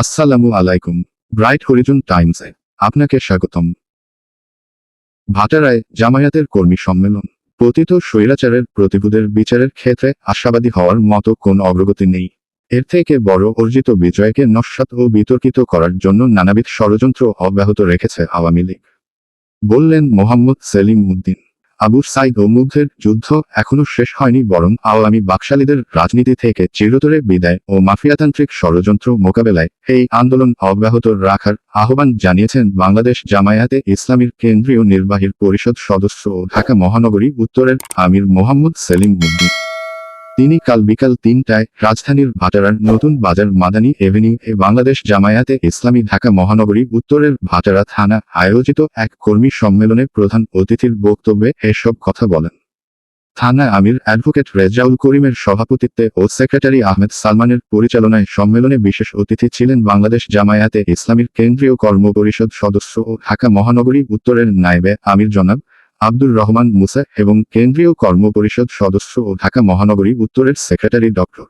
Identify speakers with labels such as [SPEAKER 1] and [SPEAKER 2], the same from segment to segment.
[SPEAKER 1] আসসালামু আলাইকুম, ব্রাইট হরিজন টাইমসে আপনাকে স্বাগতম। ভাটারায় জামায়াতের কর্মী সম্মেলন, পতিত স্বৈরাচারের প্রতিভূদের বিচারের ক্ষেত্রে আশাবাদী হওয়ার মতো কোন অগ্রগতি নেই। এর থেকে বড় অর্জিত বিজয়কে নস্বাত ও বিতর্কিত করার জন্য নানাবিধ ষড়যন্ত্র অব্যাহত রেখেছে আওয়ামী লীগ। বললেন মোহাম্মদ সেলিম উদ্দিন আবু সাইদ ও মুগ্ধের যুদ্ধ এখনও শেষ হয়নি বরং আওয়ামী বাকশালীদের রাজনীতি থেকে চিরতরে বিদায় ও মাফিয়াতান্ত্রিক ষড়যন্ত্র মোকাবেলায় এই আন্দোলন অব্যাহত রাখার আহ্বান জানিয়েছেন বাংলাদেশ জামায়াতে ইসলামীর কেন্দ্রীয় নির্বাহীর পরিষদ সদস্য ও ঢাকা মহানগরী উত্তরের আমির মোহাম্মদ সেলিম উদ্দিন তিনি কাল বিকাল তিনটায় রাজধানীর ভাটারার নতুন বাজার মাদানী এভিনিউ এ বাংলাদেশ জামায়াতে ইসলামী ঢাকা মহানগরী উত্তরের ভাটারা থানা আয়োজিত এক কর্মী সম্মেলনে প্রধান অতিথির বক্তব্যে এসব কথা বলেন। থানা আমির অ্যাডভোকেট রেজাউল করিমের সভাপতিত্বে ও সেক্রেটারি আহমেদ সালমানের পরিচালনায় সম্মেলনে বিশেষ অতিথি ছিলেন বাংলাদেশ জামায়াতে ইসলামীর কেন্দ্রীয় কর্মপরিষদ সদস্য ও ঢাকা মহানগরী উত্তরের নায়েবে আমির জনাব আব্দুর রহমান মুসা এবং কেন্দ্রীয় কর্মপরিষদ সদস্য ও ঢাকা মহানগরী উত্তরের সেক্রেটারি ডক্টর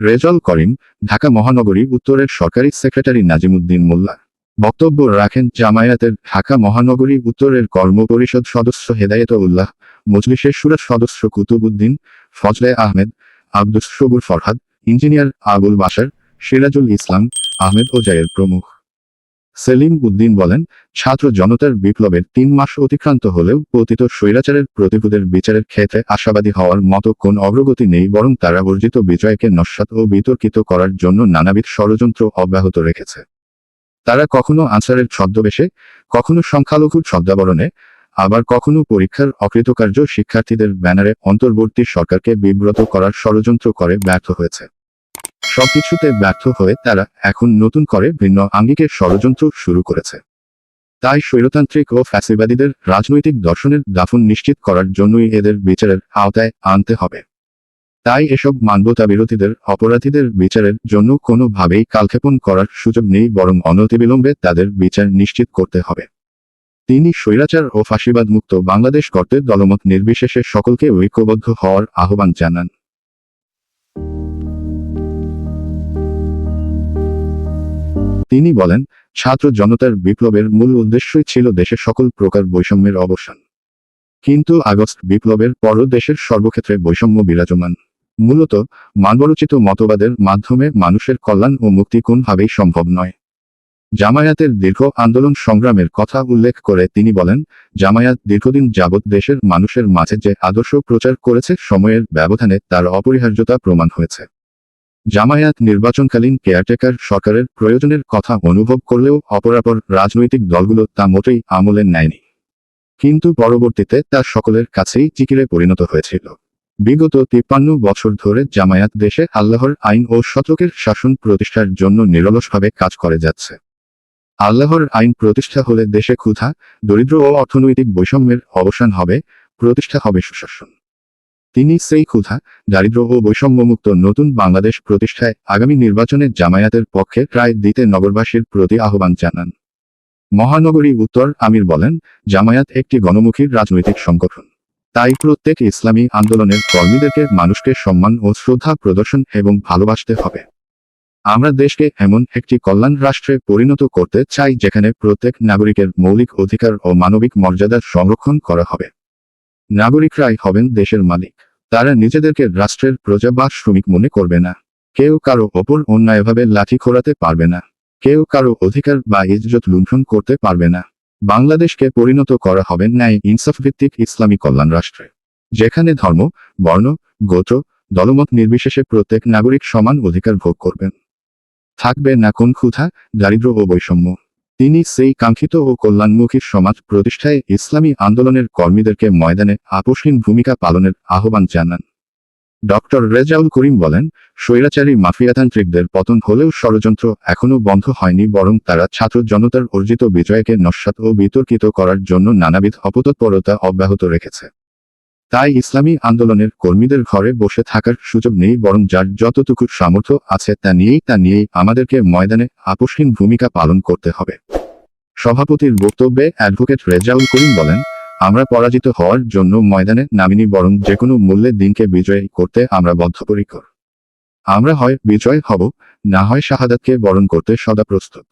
[SPEAKER 1] রেজল করিম, ঢাকা মহানগরী উত্তরের সরকারি সেক্রেটারি নাজিমুদ্দিন মোল্লা। বক্তব্য রাখেন জামায়াতের ঢাকা মহানগরী উত্তরের কর্মপরিষদ সদস্য হেদায়েত উল্লাহ মজলিসের সুরাজ সদস্য কুতুবুদ্দিন ফজলে আহমেদ, আব্দুস সবুর ফরহাদ, ইঞ্জিনিয়ার আবুল বাসার সিরাজুল ইসলাম, আহমেদ ও ওজায়ের প্রমুখ। সেলিম উদ্দিন বলেন, ছাত্র জনতার বিপ্লবের তিন মাস অতিক্রান্ত হলেও পতিত স্বৈরাচারের প্রতিভূদের বিচারের ক্ষেত্রে আশাবাদী হওয়ার মতো কোন অগ্রগতি নেই, বরং তারা অর্জিত বিজয়কে নস্বাত ও বিতর্কিত করার জন্য নানাবিধ ষড়যন্ত্র অব্যাহত রেখেছে। তারা কখনো আনসারের ছদ্মবেশে, কখনো সংখ্যালঘুর ছদ্মাবরণে, আবার কখনো পরীক্ষার অকৃতকার্য শিক্ষার্থীদের ব্যানারে অন্তর্বর্তী সরকারকে বিব্রত করার ষড়যন্ত্র করে ব্যর্থ হয়েছে। সবকিছুতে ব্যর্থ হয়ে তারা এখন নতুন করে ভিন্ন আঙ্গিকের ষড়যন্ত্র শুরু করেছে। তাই স্বৈরতান্ত্রিক ও ফ্যাসিবাদীদের রাজনৈতিক দর্শনের দাফন নিশ্চিত করার জন্যই এদের বিচারের আওতায় আনতে হবে। তাই এসব মানবতা বিরোধীদের অপরাধীদের বিচারের জন্য কোনোভাবেই কালক্ষেপণ করার সুযোগ নেই, বরং অনতিবিলম্বে তাদের বিচার নিশ্চিত করতে হবে। তিনি স্বৈরাচার ও ফাঁসিবাদ মুক্ত বাংলাদেশ গড়তে দলমত নির্বিশেষে সকলকে ঐক্যবদ্ধ হওয়ার আহ্বান জানান। তিনি বলেন, ছাত্র জনতার বিপ্লবের মূল উদ্দেশ্যই ছিল দেশে সকল প্রকার বৈষম্যের অবসান। কিন্তু আগস্ট বিপ্লবের পরও দেশের সর্বক্ষেত্রে বৈষম্য বিরাজমান। মূলত, মানবরচিত মতবাদের মাধ্যমে মানুষের কল্যাণ ও মুক্তি কোনভাবেই সম্ভব নয়। জামায়াতের দীর্ঘ আন্দোলন সংগ্রামের কথা উল্লেখ করে তিনি বলেন, জামায়াত দীর্ঘদিন যাবৎ দেশের মানুষের মাঝে যে আদর্শ প্রচার করেছে সময়ের ব্যবধানে তার অপরিহার্যতা প্রমাণ হয়েছে। জামায়াত নির্বাচনকালীন কেয়ারটেকার সরকারের প্রয়োজনের কথা অনুভব করলেও অপরাপর রাজনৈতিক দলগুলো তা মোটেই আমলে নেয়নি। কিন্তু পরবর্তীতে তা সকলের কাছেই চিকিরে পরিণত হয়েছিল। বিগত তিপ্পান্ন বছর ধরে জামায়াত দেশে আল্লাহর আইন ও শতকের শাসন প্রতিষ্ঠার জন্য নিরলসভাবে কাজ করে যাচ্ছে। আল্লাহর আইন প্রতিষ্ঠা হলে দেশে ক্ষুধা, দরিদ্র ও অর্থনৈতিক বৈষম্যের অবসান হবে, প্রতিষ্ঠা হবে সুশাসন। তিনি সেই ক্ষুধা দারিদ্র ও বৈষম্যমুক্ত নতুন বাংলাদেশ প্রতিষ্ঠায় আগামী নির্বাচনে জামায়াতের পক্ষে রায় দিতে নগরবাসীর প্রতি আহ্বান জানান। মহানগরী উত্তর আমির বলেন, জামায়াত একটি গণমুখী রাজনৈতিক সংগঠন। তাই প্রত্যেক ইসলামী আন্দোলনের কর্মীদেরকে মানুষকে সম্মান ও শ্রদ্ধা প্রদর্শন এবং ভালোবাসতে হবে। আমরা দেশকে এমন একটি কল্যাণ রাষ্ট্রে পরিণত করতে চাই যেখানে প্রত্যেক নাগরিকের মৌলিক অধিকার ও মানবিক মর্যাদা সংরক্ষণ করা হবে। নাগরিকরাই হবেন দেশের মালিক। তারা নিজেদেরকে রাষ্ট্রের প্রজা বা শ্রমিক মনে করবে না। কেউ কারও ওপর অন্যায়ভাবে লাঠি খোরাতে পারবে না। কেউ কারও অধিকার বা ইজ্জত লুণ্ঠন করতে পারবে না। বাংলাদেশকে পরিণত করা হবে ন্যায় ইনসাফ ভিত্তিক ইসলামী কল্যাণ রাষ্ট্রে। যেখানে ধর্ম, বর্ণ, গোত্র, দলমত নির্বিশেষে প্রত্যেক নাগরিক সমান অধিকার ভোগ করবেন। থাকবে না কোন ক্ষুধা দারিদ্র ও বৈষম্য। তিনি সেই কাঙ্ক্ষিত ও কল্যাণমুখী সমাজ প্রতিষ্ঠায় ইসলামী আন্দোলনের কর্মীদেরকে ময়দানে আপোষহীন ভূমিকা পালনের আহ্বান জানান। ডক্টর রেজাউল করিম বলেন, স্বৈরাচারী মাফিয়াতান্ত্রিকদের পতন হলেও ষড়যন্ত্র এখনও বন্ধ হয়নি বরং তারা ছাত্র জনতার অর্জিত বিজয়কে নস্বাত ও বিতর্কিত করার জন্য নানাবিধ অপতৎপরতা অব্যাহত রেখেছে। তাই ইসলামী আন্দোলনের কর্মীদের ঘরে বসে থাকার সুযোগ নেই বরং যার যতটুকু সামর্থ্য আছে তা নিয়েই তা নিয়েই আমাদেরকে ময়দানে আপোষহীন ভূমিকা পালন করতে হবে। সভাপতির বক্তব্যে অ্যাডভোকেট রেজাউল করিম বলেন, আমরা পরাজিত হওয়ার জন্য ময়দানে নামিনি, বরং যে কোনো মূল্যে দিনকে বিজয়ী করতে আমরা বদ্ধপরিকর। আমরা হয় বিজয় হব, না হয় শাহাদাতকে বরণ করতে সদা প্রস্তুত।